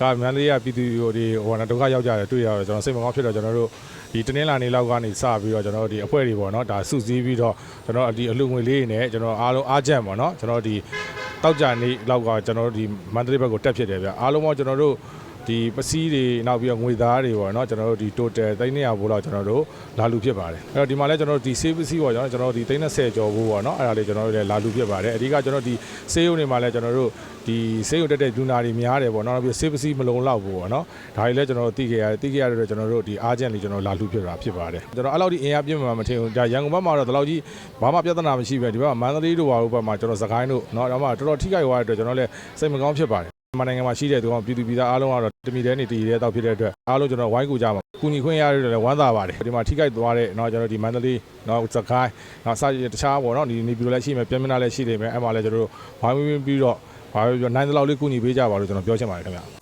ကမန္တလေးကပြည်သူတွေဟိုကဒုက္ခရောက်ကြတယ်တွေ့ရတော့ကျွန်တော်စိတ်မကောင်းဖြစ်တော့ကျွန်တော်တို့ဒီတနင်္လာနေ့လောက်ကနေစပြီးတော့ကျွန်တော်တို့ဒီအဖွဲ့တွေပေါ့နော်ဒါစုစည်းပြီးတော့ကျွန်တော်ဒီအလှငွေလေးတွေနဲ့ကျွန်တော်အားလုံးအားကြံပေါ့နော်ကျွန်တော်ဒီတောက်ကြနေ့လောက်ကကျွန်တော်တို့ဒီမန္တလေးဘက်ကိုတက်ဖြစ်တယ်ဗျအားလုံးကကျွန်တော်တို့ဒီပစည်းတွေနောက်ပြီးတော့ငွေသားတွေပေါ့နော်ကျွန်တော်တို့ဒီ total 300ဘိုးလောက်ကျွန်တော်တို့လာလူဖြစ်ပါတယ်အဲ့တော့ဒီမှာလဲကျွန်တော်တို့ဒီ save ပစည်းပေါ့ကျွန်တော်တို့ဒီ330ကျော်ဘိုးပေါ့နော်အဲ့ဒါလေးကျွန်တော်တို့လည်းလာလူဖြစ်ပါတယ်အဓိကကျွန်တော်ဒီ save တွေမှာလဲကျွန်တော်တို့ ဒီဆေးရုံတက်တဲ့လူနာတွေများတယ်ပေါ့နော်နောက်ပြီးဆေးပစ္စည်းမလုံလောက်ဘူးပေါ့နော်ဒါတွေလည်းကျွန်တော်တို့သိခဲ့ရတယ်သိခဲ့ရတဲ့ကျွန်တော်တို့ဒီအားကျန်လေးကျွန်တော်လာလူဖြစ်တာဖြစ်ပါတယ်ကျွန်တော်အဲ့လောက်ဒီအင်အားပြည့်မှာမထင်ဘူးဒါရန်ကုန်ဘက်မှာတော့ဒီလောက်ကြီးဘာမှပြဿနာမရှိပဲဒီဘက်ကမန္တလေးတို့ဘာလို့ဘက်မှာကျွန်တော်စကိုင်းတို့เนาะဒါမှတော်တော်ထိခိုက်သွားတဲ့အတွက်ကျွန်တော်လည်းစိတ်မကောင်းဖြစ်ပါတယ်မြန်မာနိုင်ငံမှာရှိတဲ့သူကပြည်သူပြည်သားအားလုံးကတော့တမီတဲနေတည်ရဲတောက်ဖြစ်တဲ့အတွက်အားလုံးကျွန်တော်ဝိုင်းကူကြမှာကူညီခွင့်ရတဲ့လည်းဝမ်းသာပါတယ်ဒီမှာထိခိုက်သွားတဲ့เนาะကျွန်တော်ဒီမန္တလေးเนาะစကိုင်းเนาะစတခြားပေါ့เนาะဒီနေပြည်တော်လည်းရှိမယ်ပြည်မနာလည်းရှိနေမယ်အဲ့မှာလည်းကျွန်တော်တို့ဝိုင်းဝန်းပြီးတော့ ဘာပဲပြောနိုင်တဲ့လောက်လေးကူညီပေးကြပါလို့ကျွန်တော်ပြောချင်ပါတယ်ခင်ဗျ